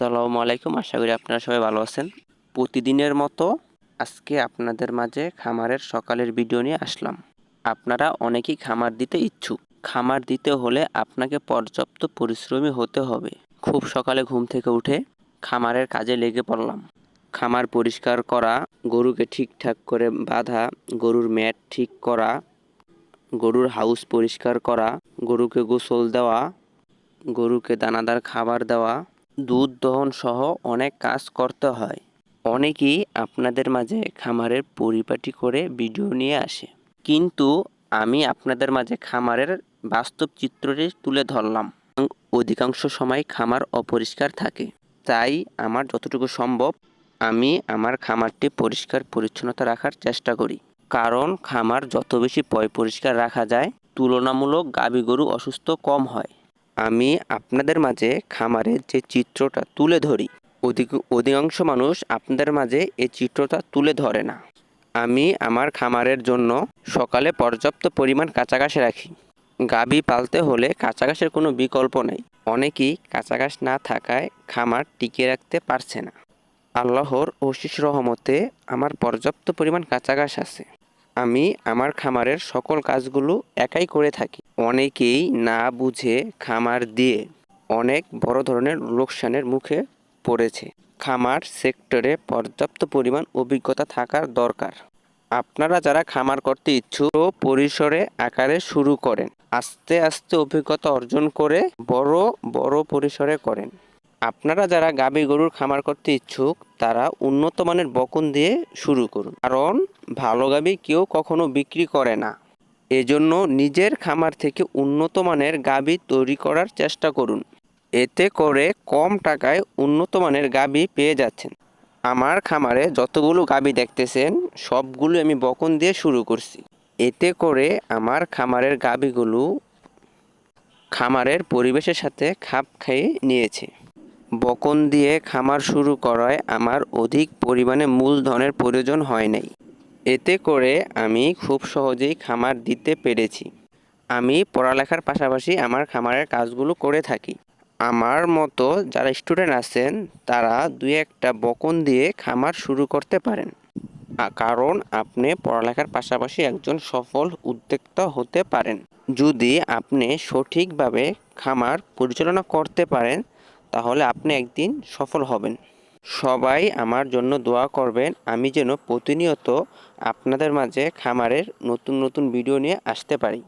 আসসালামু আলাইকুম। আশা করি আপনারা সবাই ভালো আছেন। প্রতিদিনের মতো আজকে আপনাদের মাঝে খামারের সকালের ভিডিও নিয়ে আসলাম। আপনারা অনেকেই খামার দিতে ইচ্ছুক। খামার দিতে হলে আপনাকে পর্যাপ্ত পরিশ্রমী হতে হবে। খুব সকালে ঘুম থেকে উঠে খামারের কাজে লেগে পড়লাম। খামার পরিষ্কার করা, গরুকে ঠিকঠাক করে বাঁধা, গরুর ম্যাট ঠিক করা, গরুর হাউস পরিষ্কার করা, গরুকে গোসল দেওয়া, গরুকে দানাদার খাবার দেওয়া দুধ দহন সহ অনেক কাজ করতে হয়। অনেকেই আপনাদের মাঝে খামারের পরিপাটি করে ভিডিও নিয়ে আসে। কিন্তু আমি আপনাদের মাঝে খামারের বাস্তব চিত্রটি তুলে ধরলাম। অধিকাংশ সময় খামার অপরিষ্কার থাকে। তাই আমার যতটুকু সম্ভব আমি আমার খামারটি পরিষ্কার পরিচ্ছন্নতা রাখার চেষ্টা করি। কারণ খামার যত বেশি পয় পরিষ্কার রাখা যায়, তুলনামূলক গাভী গরু অসুস্থ কম হয়। আমি আপনাদের মাঝে খামারের যে চিত্রটা তুলে ধরি, অধিক অধিকাংশ মানুষ আপনাদের মাঝে এই চিত্রটা তুলে ধরে না। আমি আমার খামারের জন্য সকালে পর্যাপ্ত পরিমাণ কাঁচা ঘাস রাখি। গাভী পালতে হলে কাঁচা ঘাসের কোনো বিকল্প নেই। অনেকেই কাঁচা ঘাস না থাকায় খামার টিকিয়ে রাখতে পারছে না। আল্লাহর অশিস রহমতে আমার পর্যাপ্ত পরিমাণ কাঁচা ঘাস আছে। আমি আমার খামারের সকল কাজগুলো একাই করে থাকি। অনেকেই না বুঝে খামার দিয়ে অনেক বড় ধরনের লোকসানের মুখে পড়েছে। খামার সেক্টরে পর্যাপ্ত পরিমাণ অভিজ্ঞতা থাকার দরকার। আপনারা যারা খামার করতে ইচ্ছুক, পরিসরে আকারে শুরু করেন। আস্তে আস্তে অভিজ্ঞতা অর্জন করে বড় বড় পরিসরে করেন। আপনারা যারা গাভী গরুর খামার করতে ইচ্ছুক, তারা উন্নত মানের বকন দিয়ে শুরু করুন। কারণ ভালো গাবি কেউ কখনো বিক্রি করে না। এজন্য নিজের খামার থেকে উন্নত মানের গাভী তৈরি করার চেষ্টা করুন। এতে করে কম টাকায় উন্নত মানের গাভী পেয়ে যাচ্ছেন। আমার খামারে যতগুলো গাভী দেখতেছেন সবগুলো আমি বকন দিয়ে শুরু করছি। এতে করে আমার খামারের গাভীগুলো খামারের পরিবেশের সাথে খাপ খাইয়ে নিয়েছে। বকন দিয়ে খামার শুরু করায় আমার অধিক পরিমাণে মূলধনের প্রয়োজন হয় নাই। এতে করে আমি খুব সহজেই খামার দিতে পেরেছি। আমি পড়ালেখার পাশাপাশি আমার খামারের কাজগুলো করে থাকি। আমার মতো যারা স্টুডেন্ট আছেন, তারা দুই একটা বকন দিয়ে খামার শুরু করতে পারেন। কারণ আপনি পড়ালেখার পাশাপাশি একজন সফল উদ্যোক্তা হতে পারেন। যদি আপনি সঠিকভাবে খামার পরিচালনা করতে পারেন, তাহলে আপনি একদিন সফল হবেন। সবাই আমার জন্য দোয়া করবেন। আমি যেন প্রতিনিয়ত আপনাদের মাঝে খামারের নতুন নতুন ভিডিও নিয়ে আসতে পারি।